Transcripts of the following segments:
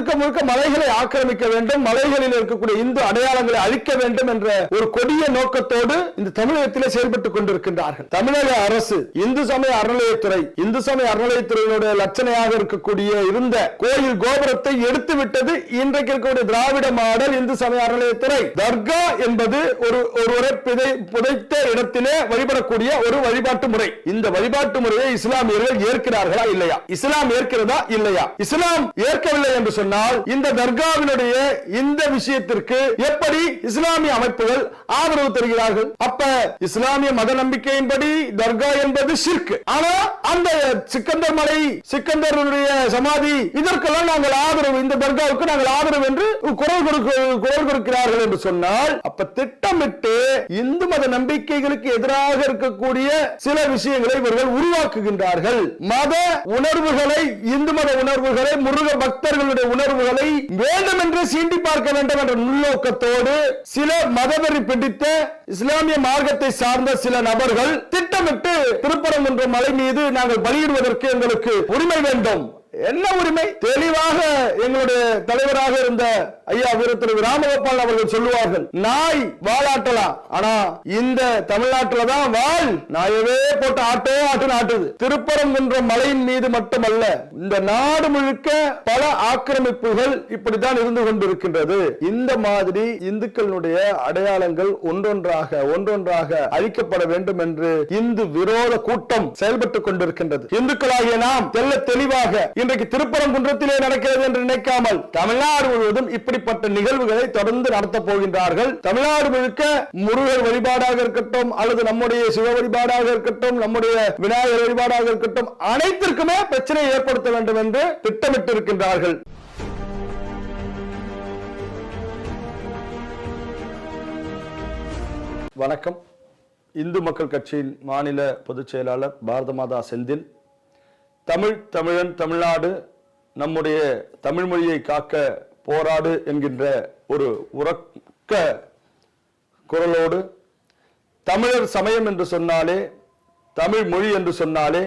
முழுக்க முழுக்க மலைகளை ஆக்கிரமிக்க வேண்டும் மலைகளில் இருக்கக்கூடிய இந்து அடையாளங்களை அழிக்க வேண்டும் என்ற ஒரு கொடிய நோக்கத்தோடு இந்த தமிழகத்திலே செயல்பட்டுக் கொண்டிருக்கின்றார்கள். தமிழக அரசு இந்து சமய அறநிலையத்துறை இந்து சமய அறநிலையத்துறையினுடைய லட்சணையாக இருக்கக்கூடிய இருந்த கோயில் கோபுரத்தை எடுத்து விட்டது இன்றைக்கு இருக்கக்கூடிய திராவிட மாடல் இந்து சமய அறநிலையத்துறை. தர்கா என்பது ஒரு ஒருவரை பிதை புதைத்த இடத்திலே வழிபடக்கூடிய ஒரு வழிபாட்டு முறை. இந்த வழிபாட்டு முறையை இஸ்லாமியர்கள் ஏற்கிறார்களா இல்லையா? இஸ்லாம் ஏற்கிறதா இல்லையா? இஸ்லாம் ஏற்கவில்லை என்று சொன்னால் இந்த தர்காவினுடைய இந்த விஷயத்திற்கு எப்படி இஸ்லாமிய அமைப்புகள் ஆதரவு தருகிறார்கள்? அப்ப இஸ்லாமிய மத நம்பிக்கையின்படி தர்கா என்பது ஷிர்க் ஆனா அந்த சிக்கந்தர் மலை சிக்கந்தருடைய சமாதி இதற்கெல்லாம் நாங்கள் ஆதரவு இந்த தர்காவுக்கு நாங்கள் ஆதரவு என்று குரல் கொடுக்க குரல் கொடுக்கிறார்கள் என்று சொன்னால் அப்ப திட்டமிட்டு இந்து மத நம்பிக்கைகளுக்கு எதிராக இருக்கக்கூடிய சில விஷயங்களை இவர்கள் உருவாக்குகின்றார்கள். மத உணர்வுகளை இந்து மத உணர்வுகளை முருக பக்தர்களுடைய உணர்வுகளை வேண்டும் என்று சீண்டி பார்க்க வேண்டும் என்ற உள்நோக்கத்தோடு சில மதவெறி பிடித்த இஸ்லாமிய மார்க்கத்தை சார்ந்த சில நபர்கள் திட்டமிட்டு திருப்பரங்குன்றம் மலை மீது நாங்கள் பலியிடுவதற்கு எங்களுக்கு உரிமை வேண்டும். என்ன உரிமை? தெளிவாக எங்களுடைய தலைவராக இருந்த ஐயா வீரத்திரு ராமகோபால் அவர்கள் சொல்லுவார்கள் நாய் வாழாட்டலாம் ஆனா இந்த தமிழ்நாட்டில தான் வாழ் நாயவே போட்டு ஆட்டோ ஆட்டு ஆட்டுது திருப்பரங்குன்ற மலையின் மீது மட்டுமல்ல இந்த நாடு முழுக்க பல ஆக்கிரமிப்புகள் இப்படித்தான் இருந்து கொண்டிருக்கின்றது. இந்த மாதிரி இந்துக்களுடைய அடையாளங்கள் ஒன்றொன்றாக ஒன்றொன்றாக அழிக்கப்பட வேண்டும் என்று இந்து விரோத கூட்டம் செயல்பட்டுக் கொண்டிருக்கின்றது. இந்துக்களாகிய நாம் தெல்ல தெளிவாக இன்றைக்கு திருப்பரங்குன்றத்திலே நடக்கிறது என்று நினைக்காமல் தமிழ்நாடு முழுவதும் இப்படிப்பட்ட நிகழ்வுகளை தொடர்ந்து நடத்தப் போகின்றார்கள். தமிழ்நாடு முழுக்க முருகர் வழிபாடாக இருக்கட்டும் அல்லது நம்முடைய சிவ வழிபாடாக இருக்கட்டும் நம்முடைய விநாயகர் வழிபாடாக இருக்கட்டும் அனைத்திற்குமே பிரச்சனை ஏற்படுத்த வேண்டும் என்று திட்டமிட்டிருக்கின்றார்கள். வணக்கம். இந்து மக்கள் கட்சியின் மாநில பொதுச் செயலாளர் பாரத மாதா செந்தில் தமிழ் தமிழன் தமிழ்நாடு நம்முடைய தமிழ் மொழியை காக்க போராடு என்கின்ற ஒரு உறக்க குரலோடு தமிழர் சமயம் என்று சொன்னாலே தமிழ் மொழி என்று சொன்னாலே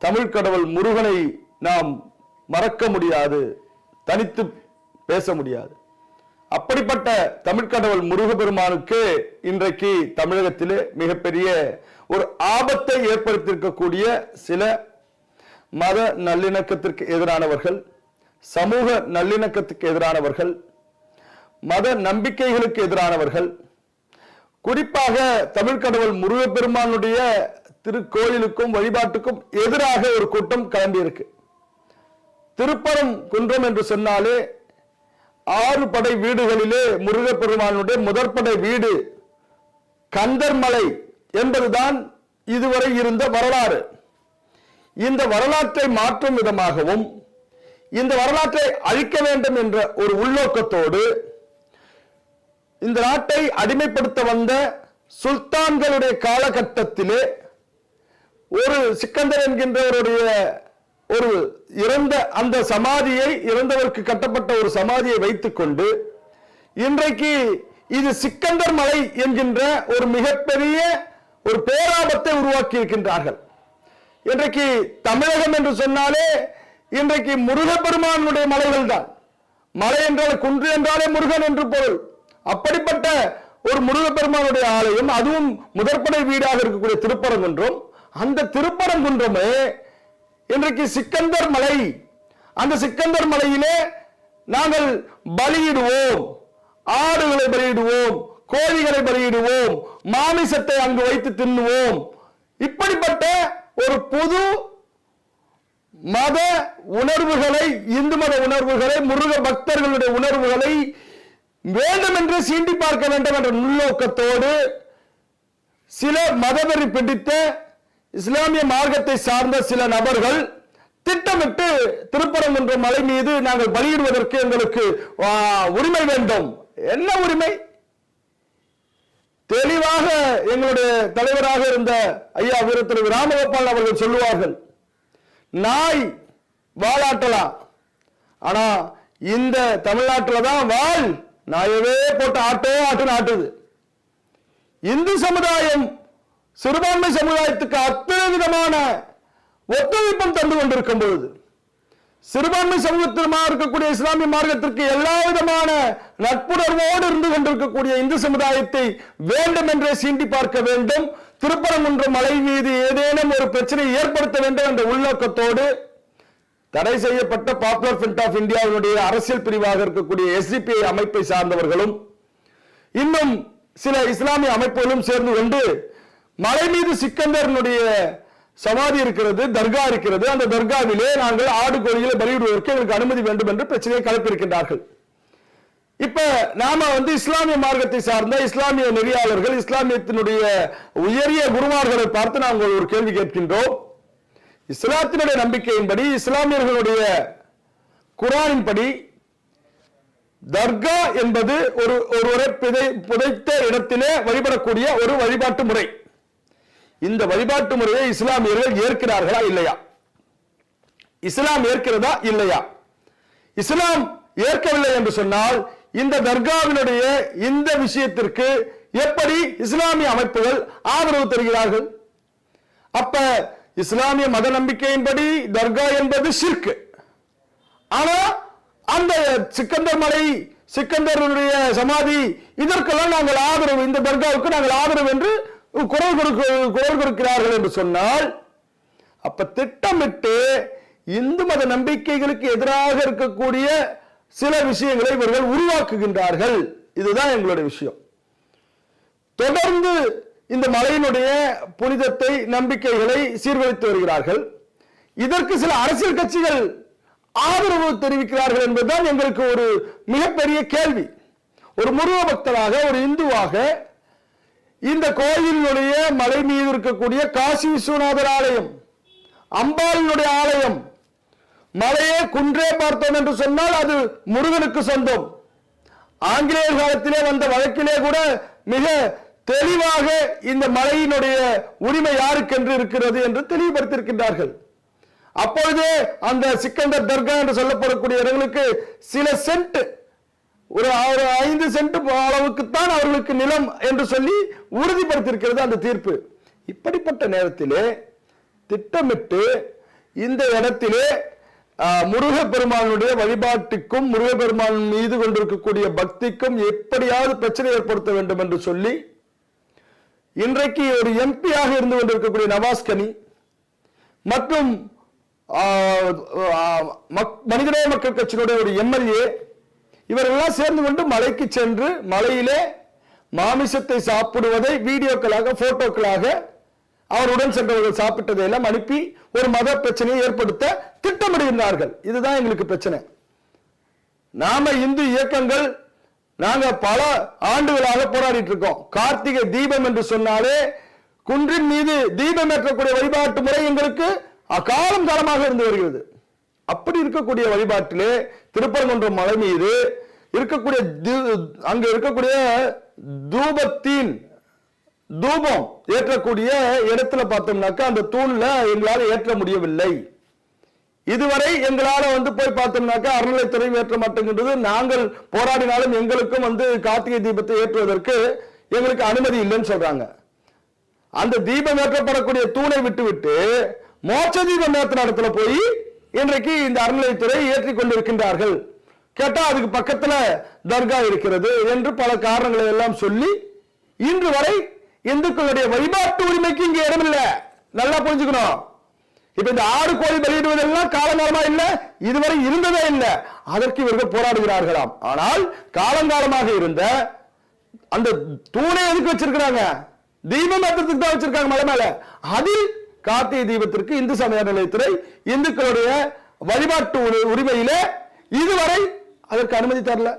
தமிழ் கடவுள் முருகனை நாம் மறக்க முடியாது தனித்து பேச முடியாது. அப்படிப்பட்ட தமிழ்கடவுள் முருகப்பெருமானுக்கு இன்றைக்கு தமிழகத்திலே மிகப்பெரிய ஒரு ஆபத்தை ஏற்படுத்தியிருக்கக்கூடிய சில மத நல்லிணக்கத்திற்கு எதிரானவர்கள் சமூக நல்லிணக்கத்துக்கு எதிரானவர்கள் மத நம்பிக்கைகளுக்கு எதிரானவர்கள் குறிப்பாக தமிழ்கடவுள் முருகப்பெருமானுடைய திருக்கோயிலுக்கும் வழிபாட்டுக்கும் எதிராக ஒரு கூட்டம் கிளம்பியிருக்கு. திருப்பரம் குன்றம் என்று சொன்னாலே ஆறு படை வீடுகளிலே முருகப்பெருமானுடைய முதற்படை வீடு கந்தர்மலை என்பதுதான் இதுவரை இருந்த வரலாறு. இந்த வரலாற்றை மாற்றும் விதமாகவும் இந்த வரலாற்றை அழிக்க வேண்டும் என்ற ஒரு உள்நோக்கத்தோடு இந்த நாட்டை அடிமைப்படுத்த வந்த சுல்தான்களுடைய காலகட்டத்திலே ஒரு சிக்கந்தர் என்கின்றவருடைய ஒரு இறந்த அந்த சமாதியை இறந்தவருக்கு கட்டப்பட்ட ஒரு சமாதியை வைத்துக்கொண்டு இன்றைக்கு இது சிக்கந்தர் மலை என்கின்ற ஒரு மிகப்பெரிய ஒரு பேராபத்தை உருவாக்கி இருக்கின்றார்கள் இன்றைக்கு தமிழகம் என்று சொன்னாலே இன்றைக்கு முருகப்பெருமானுடைய மலைகள் தான். மலை என்றால் குன்று என்றாலே முருகன் என்று பொருள். அப்படிப்பட்ட ஒரு முருகப்பெருமானுடைய ஆலயம் அதுவும் முதற்படை வீடாக இருக்கக்கூடிய திருப்பரங்குன்றம். அந்த திருப்பரங்குன்றமே இன்றைக்கு சிக்கந்தர் மலை. அந்த சிக்கந்தர் மலையிலே நாங்கள் பலியிடுவோம். ஆடுகளை பலியிடுவோம் கோழிகளை பலியிடுவோம் மாமிசத்தை அங்கு வைத்து தின்னுவோம். இப்படிப்பட்ட ஒரு புது மத உணர்வுகளை இந்து மத உணர்வுகளை முருக பக்தர்களுடைய உணர்வுகளை வேண்டும் என்று சீண்டி பார்க்க வேண்டும் என்ற நுண்ணோக்கத்தோடு சில மதவெறி பிடித்த இஸ்லாமிய மார்க்கத்தை சார்ந்த சில நபர்கள் திட்டமிட்டு திருப்பரங்குன்றம் மலை மீது நாங்கள் பலியிடுவதற்கு எங்களுக்கு உரிமை வேண்டும். என்ன உரிமை? தெளிவாக எங்களுடைய தலைவராக இருந்த ஐயா வீரத்திரு ராமகோபால் அவர்கள் சொல்லுவார்கள் நாய் வாழாட்டலாம் ஆனா இந்த தமிழ்நாட்டில் தான் வாழ் நாயவே போட்டு ஆட்டோ ஆட்டு ஆட்டுது இந்து சமுதாயம் சிறுபான்மை சமுதாயத்துக்கு அத்தனை விதமான ஒத்துழைப்பும் தந்து கொண்டிருக்கும் பொழுது சிறுபான்மை சமூகத்திலுமா இருக்கக்கூடிய இஸ்லாமிய மார்க்கத்திற்கு எல்லா விதமான நட்புணர்வோடு இருந்து கொண்டிருக்கக்கூடிய இந்து சமுதாயத்தை வேண்டும் என்றே சீண்டி பார்க்க வேண்டும். திருப்பரங்குன்ற மலை மீது ஏதேனும் ஒரு பிரச்சனை ஏற்படுத்த வேண்டும் என்ற உள்நோக்கத்தோடு தடை செய்யப்பட்ட பாப்புலர் ஃப்ரண்ட் ஆஃப் இந்தியாவினுடைய அரசியல் பிரிவாக இருக்கக்கூடிய எஸ்டிபிஐ அமைப்பை சார்ந்தவர்களும் இன்னும் சில இஸ்லாமிய அமைப்புகளும் சேர்ந்து கொண்டு மலை மீது சிக்கந்தரனுடைய சமாதி இருக்கிறது தர்கா இருக்கிறது. அந்த தர்காவிலே நாங்கள் ஆடு கோழிகளை பலியிடுவதற்கு எங்களுக்கு அனுமதி வேண்டும் என்று பிரச்சனையை கலப்பிருக்கின்றார்கள் இப்ப நாம வந்து இஸ்லாமிய மார்க்கத்தை சார்ந்த இஸ்லாமிய நெறியாளர்கள் இஸ்லாமியத்தினுடைய உயரிய குருமார்களை பார்த்து நாங்கள் ஒரு கேள்வி கேட்கின்றோம். இஸ்லாத்தினுடைய நம்பிக்கையின்படி இஸ்லாமியர்களுடைய குரானின்படி தர்கா என்பது ஒரு ஒருவரை பிதை புதைத்த இடத்திலே வழிபடக்கூடிய ஒரு வழிபாட்டு முறை. இந்த வழிபாட்டு முறையை இஸ்லாமியர்கள் ஏற்கிறார்களா இல்லையா? இஸ்லாம் ஏற்கிறதா இல்லையா? இஸ்லாம் ஏற்கவில்லை என்று சொன்னால் இந்த தர்காவினுடைய இந்த விஷயத்திற்கு எப்படி இஸ்லாமிய அமைப்புகள் ஆதரவு தருகிறார்கள்? அப்ப இஸ்லாமிய மத நம்பிக்கையின்படி தர்கா என்பது ஷிர்க் ஆனா அந்த சிக்கந்தர் மலை சிக்கந்தருடைய சமாதி இதற்கெல்லாம் நாங்கள் ஆதரவு இந்த தர்காவுக்கு நாங்கள் ஆதரவு என்று குரல் கொடுக்க குரல் கொடுக்கிறார்கள் என்று சொன்னால் அப்ப திட்டமிட்டு இந்து மத நம்பிக்கைகளுக்கு எதிராக இருக்கக்கூடிய சில விஷயங்களை இவர்கள் உருவாக்குகின்றார்கள். இதுதான் எங்களுடைய விஷயம். தொடர்ந்து இந்த மலையினுடைய புனிதத்தை நம்பிக்கைகளை சீர்குலைத்து வருகிறார்கள். இதற்கு சில அரசியல் கட்சிகள் ஆதரவு தெரிவிக்கிறார்கள் என்பதுதான் எங்களுக்கு ஒரு மிகப்பெரிய கேள்வி. ஒரு முருக பக்தராக ஒரு இந்துவாக இந்த கோயிலினுடைய மலை மீது இருக்கக்கூடிய காசி விஸ்வநாதர் ஆலயம் அம்பாளினுடைய ஆலயம் மலையே குன்றே பார்த்தோம் என்று சொன்னால் அது முருகனுக்கு சொந்தம். ஆங்கிலேயர் காலத்திலே வந்த வழக்கிலே கூட மிக தெளிவாக இந்த மலையினுடைய உரிமை யாருக்கென்று இருக்கிறது என்று தெளிவுபடுத்தியிருக்கின்றார்கள். அப்பொழுதே அந்த சிக்கந்தர் தர்கா என்று சொல்லப்படக்கூடிய இடங்களுக்கு சில சென்ட் ஒரு ஒரு ஐந்து சென்ட் அளவுக்குத்தான் அவர்களுக்கு நிலம் என்று சொல்லி உறுதிப்படுத்தியிருக்கிறது அந்த தீர்ப்பு. இப்படிப்பட்ட நேரத்திலே திட்டமிட்டு இந்த இடத்திலே முருக பெருமானுடைய வழிபாட்டுக்கும் முருகப்பெருமான் மீது கொண்டிருக்கக்கூடிய பக்திக்கும் எப்படியாவது பிரச்சனை ஏற்படுத்த வேண்டும் என்று சொல்லி இன்றைக்கு ஒரு எம்பியாக இருந்து கொண்டிருக்கக்கூடிய நவாஸ்கனி மற்றும் மக்- மனிதநேய மக்கள் கட்சியினுடைய ஒரு எம்எல்ஏ இவரெல்லாம் சேர்ந்து கொண்டு மலைக்கு சென்று மலையிலே மாமிசத்தை சாப்பிடுவதை வீடியோக்களாக போட்டோக்களாக அவருடன் சென்றவர்கள் சாப்பிட்டதை எல்லாம் அனுப்பி ஒரு மத பிரச்சனையை ஏற்படுத்த திட்டமிடுகிறார்கள் இதுதான் எங்களுக்கு பிரச்சனை. நாம இந்து இயக்கங்கள் நாங்க பல ஆண்டுகளாக போராடிட்டு இருக்கோம் கார்த்திகை தீபம் என்று சொன்னாலே குன்றின் மீது தீபம் ஏற்றக்கூடிய வழிபாட்டு முறை எங்களுக்கு அகாலம் காலமாக இருந்து வருகிறது. அப்படி இருக்கக்கூடிய வழிபாட்டிலே திருப்பரங்குன்றம் மலை மீது இருக்கக்கூடிய அங்க இருக்கக்கூடிய தூபத்தின் தூபம் ஏற்றக்கூடிய இடத்துல பார்த்தோம்னாக்கா அந்த தூண்ல எங்களால் ஏற்ற முடியவில்லை. இதுவரை எங்களால வந்து போய் பார்த்தோம்னாக்கா அறநிலைத்துறையும் ஏற்ற மாட்டேங்கிறது நாங்கள் போராடினாலும் எங்களுக்கும் வந்து கார்த்திகை தீபத்தை ஏற்றுவதற்கு எங்களுக்கு அனுமதி இல்லைன்னு சொல்றாங்க. அந்த தீபம் ஏற்றப்படக்கூடிய தூணை விட்டு விட்டு மோட்ச தீபம் ஏற்ற இடத்துல போய் இன்றைக்கு இந்த அறநிலைத்துறை ஏற்றிக் கொண்டிருக்கின்றார்கள். கேட்டா அதுக்கு பக்கத்துல தர்கா இருக்கிறது என்று பல காரணங்களை எல்லாம் சொல்லி இன்று வரை இந்துக்களுடைய வழிபாட்டு உரிமைக்கு இங்க இடமில்லை. நல்லா புரிஞ்சுக்கணும். இப்ப இந்த ஆறு கோழி வெளியிடுவதெல்லாம் காலங்காலமா இல்ல இதுவரை இருந்ததே இல்லை. அதற்கு இவர்கள் போராடுகிறார்களாம். ஆனால் காலங்காலமாக இருந்த அந்த தூணை எதுக்கு வச்சிருக்கிறாங்க? தீபம் ஏற்றத்துக்கு தான் வச்சிருக்காங்க மலை மேல. அதில் கார்த்திகை தீபத்திற்கு இந்து சமய நிலையத்துறை இந்துக்களுடைய வழிபாட்டு உரிமையில உரிமையிலே இதுவரை அதற்கு அனுமதி தரல.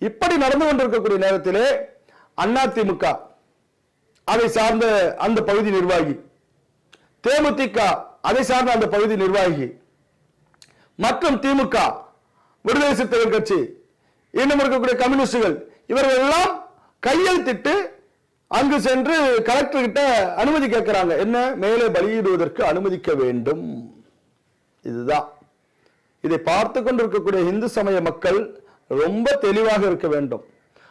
இப்படி நடந்து கொண்டிருக்கக்கூடிய நேரத்திலே அதிமுக அதை சார்ந்த அந்த பகுதி நிர்வாகி தேமுதிக அதை சார்ந்த அந்த பகுதி நிர்வாகி மற்றும் திமுக விடுதலை சிறுத்தைகள் கட்சி இன்னும் இருக்கக்கூடிய கம்யூனிஸ்டுகள் இவர்கள் எல்லாம் கையெழுத்திட்டு அங்கு சென்று கலெக்டர் கிட்ட அனுமதி கேட்கிறாங்க. என்ன? மேலே பலியிடுவதற்கு அனுமதிக்க வேண்டும். இதுதான். இதை பார்த்து கொண்டிருக்கக்கூடிய இந்து சமய மக்கள் ரொம்ப தெளிவாக இருக்க வேண்டும்.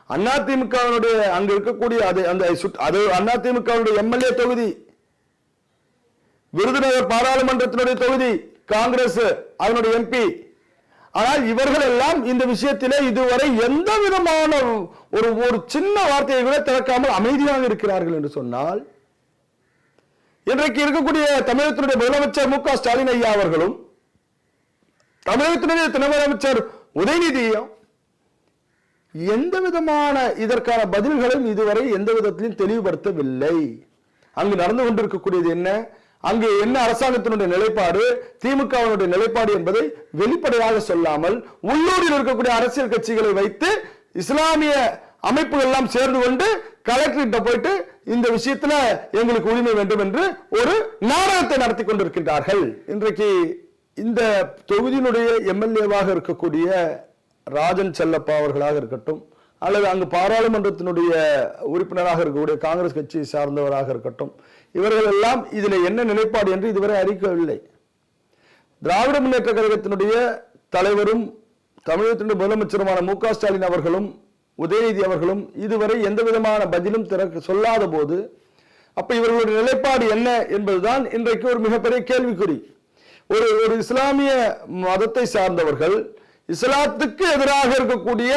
அதிமுகவினுடைய அங்க இருக்கக்கூடிய அது அந்த அது அதிமுகவினுடைய எம்எல்ஏ தொகுதி விருதுநகர் பாராளுமன்றத்தினுடைய தொகுதி காங்கிரஸ் அதனுடைய எம்பி ஆனால் இவர்கள் எல்லாம் இந்த விஷயத்திலே இதுவரை எந்த விதமான ஒரு ஒரு சின்ன வார்த்தையை கூட திறக்காமல் அமைதியாக இருக்கிறார்கள் என்று சொன்னால் இன்றைக்கு இருக்கக்கூடிய தமிழகத்தினுடைய முதலமைச்சர் மு க ஸ்டாலின் ஐயா அவர்களும் தமிழகத்தினுடைய துணை முதலமைச்சர் உதயநிதியும் எந்த விதமான இதற்கான பதில்களும் இதுவரை எந்த விதத்திலும் தெளிவுபடுத்தவில்லை. அங்கு நடந்து கொண்டிருக்கக்கூடியது என்ன? அங்கு என்ன அரசாங்கத்தினுடைய நிலைப்பாடு திமுகவினுடைய நிலைப்பாடு என்பதை வெளிப்படையாக சொல்லாமல் உள்ளூரில் இருக்கக்கூடிய அரசியல் கட்சிகளை வைத்து இஸ்லாமிய அமைப்புகள் எல்லாம் சேர்ந்து கொண்டு கலெக்டர்கிட்ட போயிட்டு இந்த விஷயத்துல எங்களுக்கு உரிமை வேண்டும் என்று ஒரு நாடகத்தை நடத்தி கொண்டிருக்கின்றார்கள். இன்றைக்கு இந்த தொகுதியினுடைய எம்எல்ஏவாக இருக்கக்கூடிய ராஜன் செல்லப்பா அவர்களாக இருக்கட்டும் அல்லது அங்கு பாராளுமன்றத்தினுடைய உறுப்பினராக இருக்கக்கூடிய காங்கிரஸ் கட்சியை சார்ந்தவராக இருக்கட்டும் இவர்கள் எல்லாம் இதில் என்ன நிலைப்பாடு என்று இதுவரை அறிவிக்கவில்லை. திராவிட முன்னேற்ற கழகத்தினுடைய தலைவரும் தமிழகத்தினுடைய முதலமைச்சருமான மு ஸ்டாலின் அவர்களும் உதயநிதி அவர்களும் இதுவரை எந்த விதமான பதிலும் திறக்க சொல்லாத போது அப்ப இவர்களுடைய நிலைப்பாடு என்ன என்பதுதான் இன்றைக்கு ஒரு மிகப்பெரிய கேள்விக்குறி. ஒரு ஒரு இஸ்லாமிய மதத்தை சார்ந்தவர்கள் இஸ்லாத்துக்கு எதிராக இருக்கக்கூடிய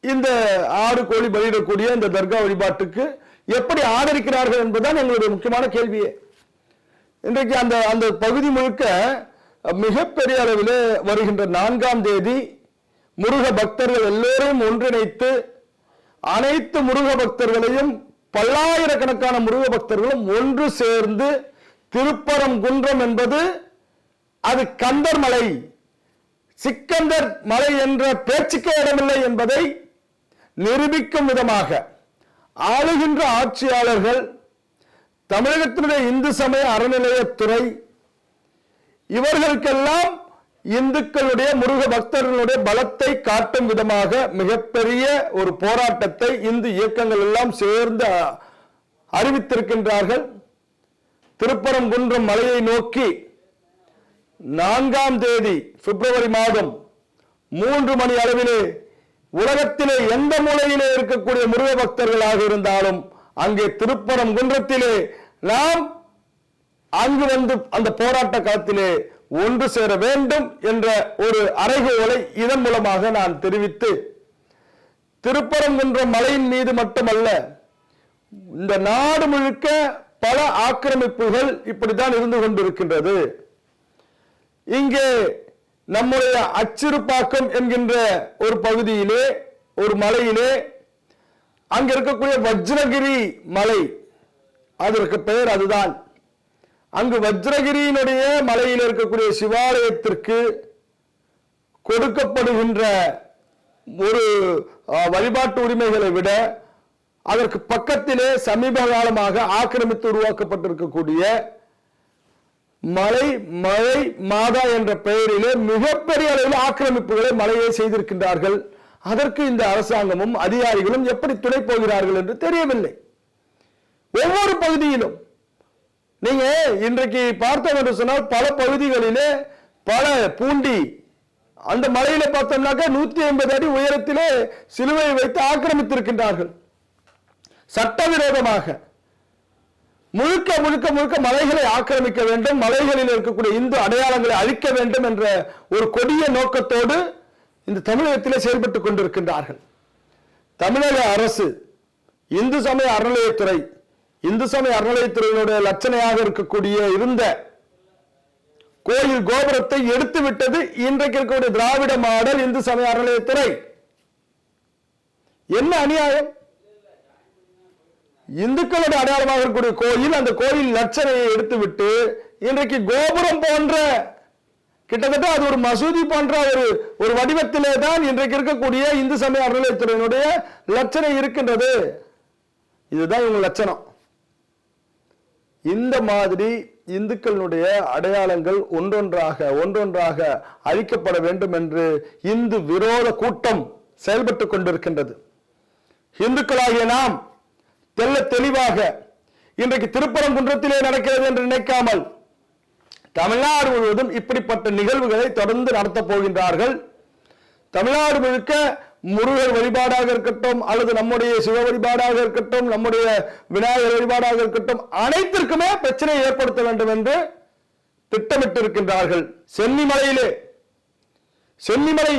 இந்த ஆடு கோழி பலியிடக்கூடிய இந்த தர்கா வழிபாட்டுக்கு எப்படி ஆதரிக்கிறார்கள் என்பதுதான் எங்களுடைய முக்கியமான கேள்வியே. இன்றைக்கு அந்த அந்த பகுதி முழுக்க மிகப்பெரிய அளவில் வருகின்ற நான்காம் தேதி முருக பக்தர்கள் எல்லோரையும் ஒன்றிணைத்து அனைத்து முருக பக்தர்களையும் பல்லாயிரக்கணக்கான முருக பக்தர்களும் ஒன்று சேர்ந்து திருப்பரங்குன்றம் என்பது அது கந்தர் மலை. சிக்கந்தர் மலை என்ற பேச்சுக்கே இடமில்லை என்பதை நிரூபிக்கும் விதமாக ஆளுகின்ற ஆட்சியாளர்கள் தமிழகத்தினுடைய இந்து சமய அறநிலையத்துறை இவர்களுக்கெல்லாம் இந்துக்களுடைய முருக பக்தர்களுடைய பலத்தை காட்டும் விதமாக மிகப்பெரிய ஒரு போராட்டத்தை இந்து இயக்கங்கள் எல்லாம் சேர்ந்து அறிவித்திருக்கின்றார்கள். திருப்பரங்குன்றம் மலையை நோக்கி நான்காம் தேதி பிப்ரவரி மாதம் மூன்று மணி அளவிலே உலகத்திலே எந்த மூலையிலே இருக்கக்கூடிய முருக பக்தர்களாக இருந்தாலும் அங்கே திருப்பரம் குன்றத்திலே நாம் அங்கு வந்து அந்த போராட்ட காலத்திலே ஒன்று சேர வேண்டும் என்ற ஒரு அறைகோலை இதன் மூலமாக நான் தெரிவித்து திருப்பரங்குன்றம் மலையின் மீது மட்டுமல்ல இந்த நாடு முழுக்க பல ஆக்கிரமிப்புகள் இப்படித்தான் இருந்து கொண்டிருக்கின்றது. இங்கே நம்முடைய அச்சிறுப்பாக்கம் என்கின்ற ஒரு பகுதியிலே ஒரு மலையிலே அங்க இருக்கக்கூடிய வஜ்ரகிரி மலை. அதற்கு பெயர் அதுதான். அங்கு வஜ்ரகிரியினுடைய மலையில் இருக்கக்கூடிய சிவாலயத்திற்கு கொடுக்கப்படுகின்ற ஒரு வழிபாட்டு உரிமைகளை விட அதற்கு பக்கத்திலே சமீப காலமாக ஆக்கிரமித்து உருவாக்கப்பட்டிருக்கக்கூடிய மலை மழை மாதா என்ற பெயரிலே மிகப்பெரிய அளவில் ஆக்கிரமிப்புகளை மலையை செய்திருக்கின்றார்கள். அதற்கு இந்த அரசாங்கமும் அதிகாரிகளும் எப்படி துணை போகிறார்கள் என்று தெரியவில்லை. ஒவ்வொரு பகுதியிலும் நீங்க இன்றைக்கு பார்த்தோம் என்று சொன்னால் பல பகுதிகளிலே பல பூண்டி அந்த மலையில பார்த்தோம்னாக்க நூத்தி ஐம்பது அடி உயரத்திலே சிலுவையை வைத்து ஆக்கிரமித்திருக்கின்றார்கள். சட்டவிரோதமாக முழுக்க முழுக்க முழுக்க மலைகளை ஆக்கிரமிக்க வேண்டும். மலைகளில் இருக்கக்கூடிய இந்து அடையாளங்களை அழிக்க வேண்டும் என்ற ஒரு கொடிய நோக்கத்தோடு இந்த தமிழகத்திலே செயல்பட்டுக் கொண்டிருக்கின்றார்கள். தமிழக அரசு இந்து சமய அறநிலையத்துறை இந்து சமய அறநிலையத்துறையினுடைய லட்சணையாக இருக்கக்கூடிய இருந்த கோயில் கோபுரத்தை எடுத்து விட்டது இன்றைக்கு இருக்கக்கூடிய திராவிட மாடல் இந்து சமய அறநிலையத்துறை. என்ன அநியாயம்? இந்துக்களுடைய அடையாளமாக இருக்கக்கூடிய கோயில் அந்த கோயில் லட்சணையை எடுத்துவிட்டு இன்றைக்கு கோபுரம் போன்ற கிட்டத்தட்ட அது ஒரு மசூதி போன்ற ஒரு ஒரு வடிவத்திலே தான் இன்றைக்கு இருக்கக்கூடிய இந்து சமய அறநிலையத்துறையினுடைய லட்சணை இருக்கின்றது. இதுதான் இவங்க லட்சணம். இந்த மாதிரி இந்துக்களுடைய அடையாளங்கள் ஒன்றொன்றாக ஒன்றொன்றாக அழிக்கப்பட வேண்டும் என்று இந்து விரோத கூட்டம் செயல்பட்டுக் கொண்டிருக்கின்றது. இந்துக்களாகிய நாம் தெல்ல தெளிவாக இன்றைக்கு திருப்பரங்குன்றத்திலே நடக்கிறது என்று நினைக்காமல் தமிழ்நாடு முழுவதும் இப்படிப்பட்ட நிகழ்வுகளை தொடர்ந்து நடத்தப் போகின்றார்கள். தமிழ்நாடு முழுக்க முருகர் வழிபாடாக இருக்கட்டும் அல்லது நம்முடைய சிவ வழிபாடாக இருக்கட்டும் நம்முடைய விநாயகர் வழிபாடாக இருக்கட்டும் அனைத்திற்குமே பிரச்சனையை ஏற்படுத்த வேண்டும் என்று திட்டமிட்டிருக்கின்றார்கள். சென்னிமலையிலே சென்னிமலை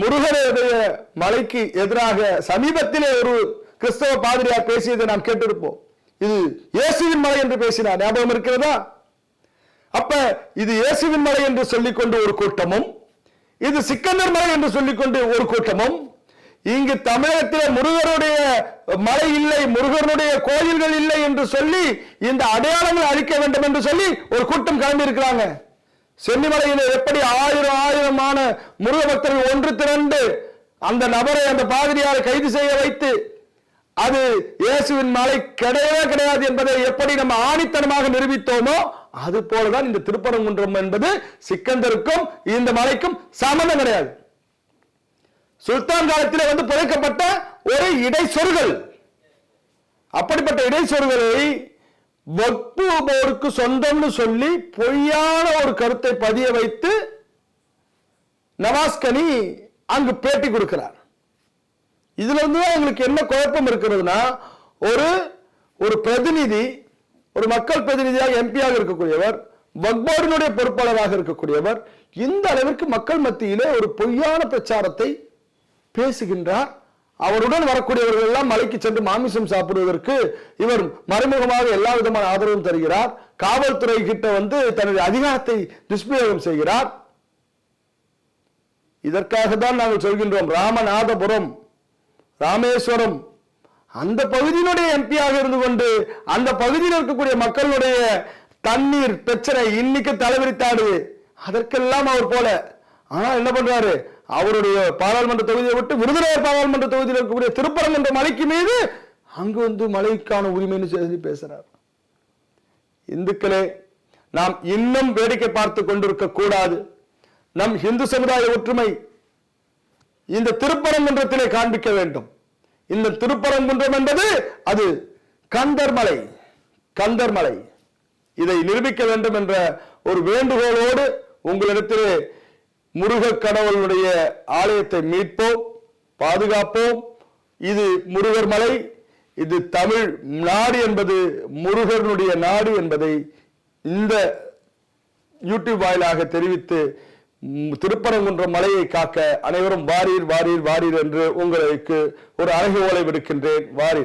முருகனுடைய மலைக்கு எதிராக சமீபத்திலே ஒரு கிறிஸ்தவ பாதிரியார் பேசியதை நாம் கேட்டிருப்போம். இது இயேசுவின் மலை என்று பேசினார் ஞாபகம் இருக்கிறதா? அப்ப இது இயேசுவின் மலை என்று சொல்லிக்கொண்டு ஒரு கூட்டமும் இது சிக்கந்தர் மலை என்று சொல்லிக்கொண்டு ஒரு கூட்டமும் இங்கு தமிழகத்தில் முருகருடைய மலை இல்லை முருகனுடைய கோயில்கள் இல்லை என்று சொல்லி இந்த அடையாளங்கள் அழிக்க வேண்டும் என்று சொல்லி ஒரு கூட்டம் கிளம்பி இருக்கிறாங்க சென்னிமலையில் எப்படி ஆயிரம் ஆயிரமான முருக பக்தர்கள் ஒன்று திரண்டு அந்த நபரை அந்த பாதிரியாரை கைது செய்ய வைத்து அது இயேசுவின் மலை கிடையவே கிடையாது என்பதை எப்படி நம்ம ஆணித்தனமாக நிரூபித்தோமோ அது போலதான் இந்த திருப்பரங்குன்றம் என்பது சிக்கந்தருக்கும் இந்த மலைக்கும் சம்பந்தம் கிடையாது. சுல்தான் காலத்திலே வந்து புதைக்கப்பட்ட ஒரு இடைச்சொருகள் அப்படிப்பட்ட இடைச்சொருகளை வற்புபோருக்கு சொந்தம்னு சொல்லி பொய்யான ஒரு கருத்தை பதிய வைத்து நவாஸ்கனி அங்கு பேட்டி கொடுக்கிறார். இதுல இருந்து தான் எங்களுக்கு என்ன குழப்பம் இருக்கிறதுனா ஒரு ஒரு பிரதிநிதி ஒரு மக்கள் பிரதிநிதியாக எம்பியாக இருக்கக்கூடியவர் வக்போர்டினுடைய பொறுப்பாளராக இருக்கக்கூடியவர் இந்த அளவிற்கு மக்கள் மத்தியிலே ஒரு பொய்யான பிரச்சாரத்தை பேசுகின்றார். அவருடன் வரக்கூடியவர்கள் எல்லாம் மலைக்கு சென்று மாமிசம் சாப்பிடுவதற்கு இவர் மறைமுகமாக எல்லா விதமான ஆதரவும் தருகிறார். காவல்துறை கிட்ட வந்து தன்னுடைய அதிகாரத்தை துஷ்பிரயோகம் செய்கிறார். இதற்காக தான் நாங்கள் சொல்கின்றோம் ராமநாதபுரம். ராமேஸ்வரம். அந்த பகுதியினுடைய எம்பியாக இருந்து கொண்டு அந்த பகுதியில் இருக்கக்கூடிய மக்களுடைய தண்ணீர் பிரச்சனை இன்னைக்கு தலைவிரித்தாடுது அதற்கெல்லாம் அவர் போல. ஆனா என்ன பண்றாரு? அவருடைய பாராளுமன்ற தொகுதியை விட்டு விருதுநகர் பாராளுமன்ற தொகுதியில் இருக்கக்கூடிய திருப்பரங்குன்ற மலைக்கு மீது அங்கு வந்து மலைக்கான உரிமைன்னு சொல்லி பேசுறார். இந்துக்களே நாம் இன்னும் வேடிக்கை பார்த்து கொண்டிருக்க கூடாது. நம் இந்து சமுதாய ஒற்றுமை இந்த திருப்பரங்குன்றத்திலே காண்பிக்க வேண்டும். இந்த திருப்பரங்குன்றம் என்பது அது கந்தர்மலை கந்தர்மலை. இதை நிரூபிக்க வேண்டும் என்ற ஒரு வேண்டுகோளோடு உங்களிடத்திலே முருக கடவுளுடைய ஆலயத்தை மீட்போம் பாதுகாப்போம். இது முருகர் மலை இது தமிழ் நாடு என்பது முருகனுடைய நாடு என்பதை இந்த யூடியூப் வாயிலாக தெரிவித்து திருப்பரங்குன்ற மலையை காக்க அனைவரும் வாரீர் வாரீர் வாரீர் என்று உங்களுக்கு ஒரு அழகுகோலை விடுக்கின்றேன். வாரீர்.